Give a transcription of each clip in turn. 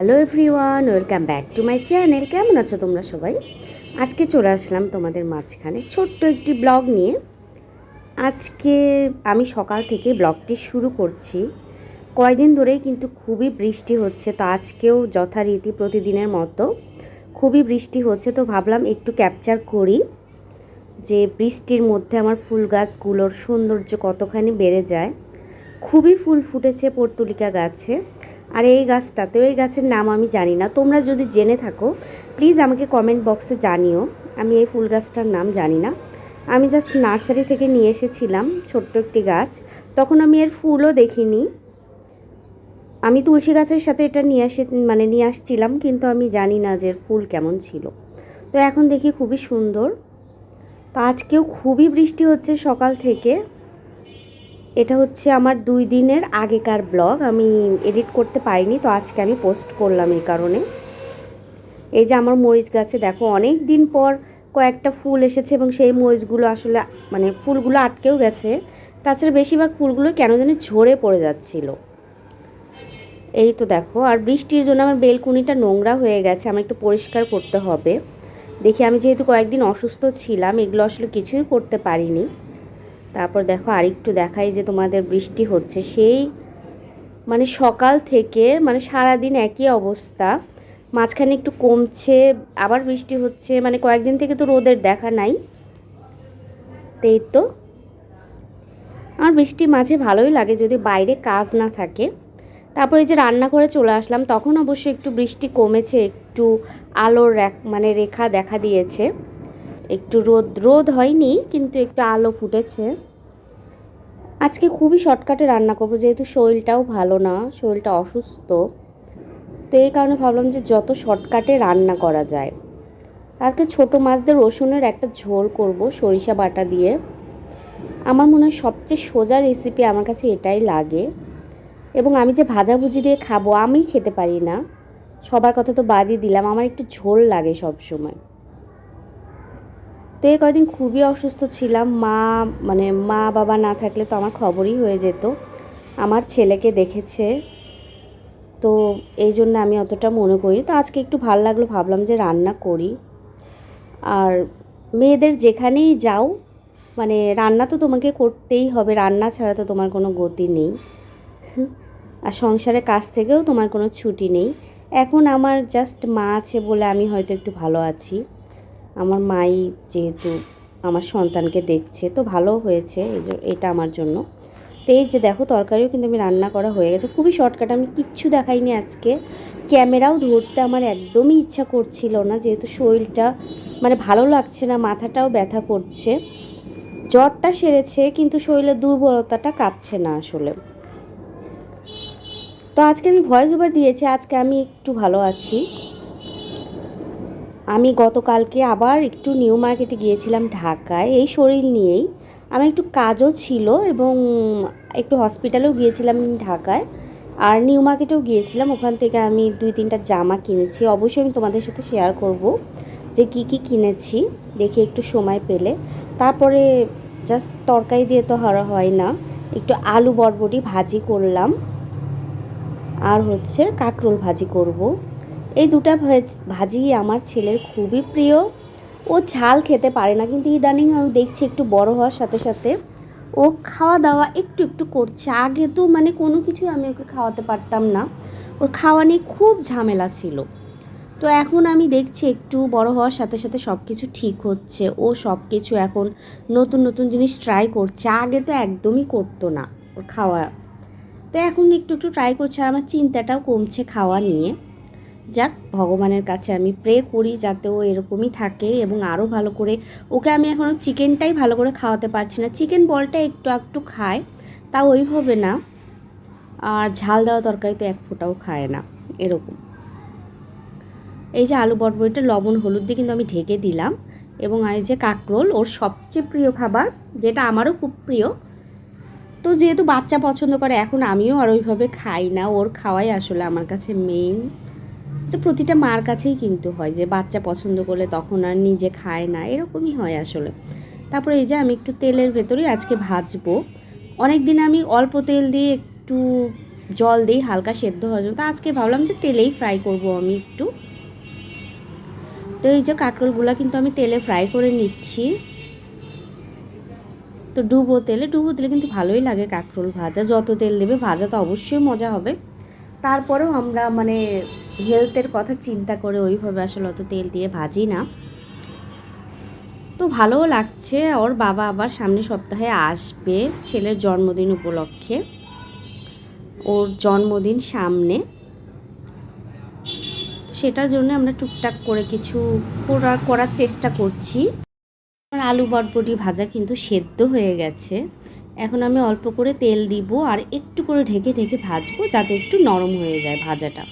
Hello everyone welcome back to my channel কেমন আছো তোমরা সবাই? আজকে চলে আসলাম তোমাদের মাঝখানে ছোট্ট একটি ব্লগ নিয়ে। আজকে আমি সকাল থেকে ব্লগটি শুরু করছি। কয়দিন ধরেই কিন্তু খুবই বৃষ্টি হচ্ছে, তো আজকেও যথারীতি প্রতিদিনের মতো খুবই বৃষ্টি হচ্ছে, তো ভাবলাম একটু ক্যাপচার করি যে বৃষ্টির মধ্যে আমার ফুল গাছগুলোর সৌন্দর্য কতখানি বেড়ে যায়। খুবই ফুল ফুটেছে পর্তুলিকা গাছে। আর এই গাছটাতেও এই গাছের নাম আমি জানি না। তোমরা যদি জেনে থাকো প্লিজ আমাকে কমেন্ট বক্সে জানিও। আমি এই ফুল গাছটার নাম জানি না। আমি জাস্ট নার্সারি থেকে নিয়ে এসেছিলাম ছোট্ট একটি গাছ। তখন আমি এর ফুলও দেখিনি। আমি তুলসী গাছের সাথে এটা নিয়ে আসে মানে নিয়ে আসছিলাম, কিন্তু আমি জানি না যে এর ফুল কেমন ছিল। তো এখন দেখি খুবই সুন্দর। তো আজকেও খুবই বৃষ্টি হচ্ছে সকাল থেকে। এটা হচ্ছে আমার দুই দিনের আগেকার ব্লগ। আমি এডিট করতে পারিনি, তো আজকে আমি পোস্ট করলাম এই কারণে। এই যে আমার মরিচ গাছে, দেখো, অনেক দিন পর কয়েকটা ফুল এসেছে এবং সেই মরিচগুলো আসলে মানে ফুলগুলো আটকেও গেছে। তাছাড়া বেশিরভাগ ফুলগুলো কেন জানি ঝরে পড়ে যাচ্ছিল। এই তো দেখো, আর বৃষ্টির জন্য আমার বেলকুনিটা নোংরা হয়ে গেছে আমার একটু পরিষ্কার করতে হবে। দেখি, আমি যেহেতু কয়েকদিন অসুস্থ ছিলাম, এগুলো আসলে কিছুই করতে পারিনি। তারপর দেখো আরেকটু দেখাই যে তোমাদের বৃষ্টি হচ্ছে। সেই মানে সকাল থেকে মানে সারাদিন একই অবস্থা। মাঝখানে একটু কমছে, আবার বৃষ্টি হচ্ছে। মানে কয়েকদিন থেকে তো রোদের দেখা নাই। তো এই তো। আমার বৃষ্টি মাঝে ভালোই লাগে যদি বাইরে কাজ না থাকে। তারপরে যে রান্না করে চলে আসলাম, তখন অবশ্য একটু বৃষ্টি কমেছে, একটু আলোর মানে রেখা দেখা দিয়েছে। একটু রোদ রোদ হয়নি, কিন্তু একটু আলো ফুটেছে। আজকে খুবই শর্টকাটে রান্না করব, যেহেতু শরীরটাও ভালো না, শরীরটা অসুস্থ। তো এই কারণে ভাবলাম যে যত শর্টকাটে রান্না করা যায়। আজকে ছোটো মাছদের রসুনের একটা ঝোল করব, সরিষা বাটা দিয়ে। আমার মনে হয় সবচেয়ে সোজা রেসিপি আমার কাছে এটাই লাগে। এবং আমি যে ভাজাভুজি দিয়ে খাব আমি খেতে পারি না। সবার কথা তো বাদই দিলাম, আমার একটু ঝোল লাগে সব সময় তো এই কয়দিন খুবই অসুস্থ ছিলাম। মা মানে মা, বাবা না থাকলে তো আমার খবরই হয়ে যেত। আমার ছেলেকে দেখেছে। তো এই জন্য আমি অতটা মনে করি তো আজকে একটু ভালো লাগল, ভাবলাম যে রান্না করি। আর মেয়েদের যেখানেই যাও মানে রান্না তো তোমাকে করতেই হবে, রান্না ছাড়া তো তোমার কোনো গতি নেই। আর সংসারের কাজ থেকেও তোমার কোনো ছুটি নেই। এখন আমার জাস্ট মা আছে বলে আমি হয়তো একটু ভালো আছি। আমার মাই যেহেতু আমার সন্তানকে দেখছে, তো ভালো হয়েছে এটা আমার জন্য। তো এই যে দেখো, তরকারিও কিন্তু আমি রান্না করা হয়ে গেছে। খুবই শর্টকাট আমি কিচ্ছু দেখাইনি আজকে। ক্যামেরাও ধরতে আমার একদমই ইচ্ছা করছিল না, যেহেতু শরীরটা মানে ভালো লাগছে না, মাথাটাও ব্যথা করছে। জ্বরটা সেরেছে, কিন্তু শরীরের দুর্বলতাটা কাটছে না আসলে। তো আজকে আমি ভয়েস ওভার দিয়েছি, আজকে আমি একটু ভালো আছি। আমি গতকালকে আবার একটু নিউ মার্কেটে গিয়েছিলাম ঢাকায়। এই শরীর নিয়েই। আমার একটু কাজও ছিল এবং একটু হসপিটালেও গিয়েছিলাম ঢাকায়। আর নিউ মার্কেটেও গিয়েছিলাম। ওখান থেকে আমি দুই তিনটা জামা কিনেছি। অবশ্যই আমি তোমাদের সাথে শেয়ার করব যে কি কি কিনেছি, দেখে একটু সময় পেলে। তারপরে জাস্ট তরকারি দিয়ে তো হরা হয় না। একটু আলু বরবটি ভাজি করলাম। আর হচ্ছে কাঁকরোল ভাজি করব। এই দুটা ভাজ- আমার ছেলের খুবই প্রিয়। ও ঝাল খেতে পারে না কিন্তু ইদানিং আমি দেখছি একটু বড় হওয়ার সাথে সাথে ও খাওয়া দাওয়া একটু একটু করছে। আগে তো মানে কোনো কিছু আমি ওকে খাওয়াতে পারতাম না। ওর খাওয়া নিয়ে খুব ঝামেলা ছিল। তো এখন আমি দেখছি একটু বড় হওয়ার সাথে সাথে সব কিছু ঠিক হচ্ছে। ও সব কিছু এখন নতুন নতুন জিনিস ট্রাই করছে। আগে তো একদমই করতো না ওর খাওয়া। তো এখন একটু একটু ট্রাই করছে আর আমার চিন্তাটাও কমছে খাওয়া নিয়ে। যাক, ভগবানের কাছে আমি প্রে করি যাতে ও এরকমই থাকে এবং আরও ভালো করে ওকে আমি এখনও চিকেনটাই ভালো করে খাওয়াতে পারছি না। চিকেন বলটা একটু একটু খায়, তা ওইভাবে না। আর ঝাল দেওয়া তরকারি তো এক ফোঁটাও খায় না, এরকম। এই যে আলু বটবটিটা লবণ, হলুদ দিয়ে কিন্তু আমি ঢেকে দিলাম এবং এই যে কাকরোল, ওর সবচেয়ে প্রিয় খাবার, যেটা আমারও খুব প্রিয়। তো যেহেতু বাচ্চা পছন্দ করে, এখন আমিও আর ওইভাবে খাই না, ওর খাওয়াই আসলে আমার কাছে মেইন এটা প্রতিটা মার কাছেই কিন্তু হয় যে বাচ্চা পছন্দ করলে তখন আর নিজে খায় না, এরকমই হয় আসলে। তারপরে এই যে আমি একটু তেলের ভেতরেই আজকে ভাজবো। অনেক দিন আমি অল্প তেল দিয়ে একটু জল দিই হালকা সেদ্ধ হওয়ার জন্য, তো আজকে ভাবলাম যে তেলেই ফ্রাই করব আমি একটু। তো এই যে কাঁকরোলগুলো কিন্তু আমি তেলে ফ্রাই করে নিচ্ছি। তো ডুবো তেলে ডুবো তেলে কিন্তু ভালোই লাগে কাঁকরোল ভাজা। যত তেল দেবে ভাজা তো অবশ্যই মজা হবে। তারপরেও আমরা মানে হেলথের কথা চিন্তা করে ওইভাবে আসলে অত তেল দিয়ে ভাজি না। তো ভালোও লাগছে, ওর বাবা আবার সামনে সপ্তাহে আসবে ছেলের জন্মদিন উপলক্ষে। ওর জন্মদিন সামনে। সেটার জন্য আমরা টুকটাক করে কিছু করা, করার চেষ্টা করছি। আমার আলু বটবটি ভাজা কিন্তু সেদ্ধ হয়ে গেছে। এখন আমি অল্প করে তেল দিব আর একটু করে ঢেকে ঢেকে ভাজবো যাতে একটু নরম হয়ে যায় ভাজাটা।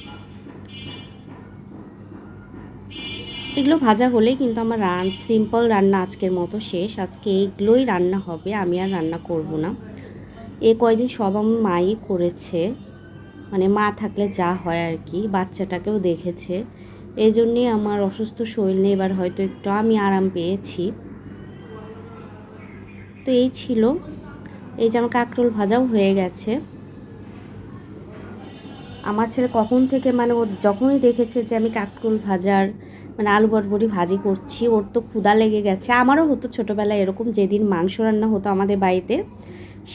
এগুলো ভাজা হলেই কিন্তু আমার রান সিম্পল রান্না আজকের মতো শেষ। আজকে এগুলোই রান্না হবে, আমি আর রান্না করব না। এ কয়দিন সব আমার মাই করেছে। মানে মা থাকলে যা হয় আর কি, বাচ্চাটাকেও দেখেছে। এই জন্যে আমার অসুস্থ শরীর নিয়ে এবার হয়তো একটু আমি আরাম পেয়েছি। তো এই ছিল। এই যে আমার কাঁকরোল ভাজাও হয়ে গেছে। আমার ছেলে কখন থেকে মানে ও যখনই দেখেছে যে আমি কাঁকরোল ভাজার মানে আলু বটবটি ভাজি করছি, ওর তো ক্ষুদা লেগে গেছে। আমারও হতো ছোটোবেলায় এরকম যেদিন মাংস রান্না হতো আমাদের বাড়িতে,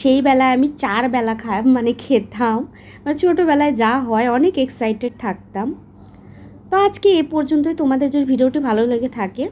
সেই বেলায় আমি চার বেলা খাই মানে খেতাম। মানে ছোটোবেলায় যা হয়, অনেক এক্সাইটেড থাকতাম। তো আজকে এ পর্যন্তই। তোমাদের যদি ভিডিওটি ভালো লেগে থাকে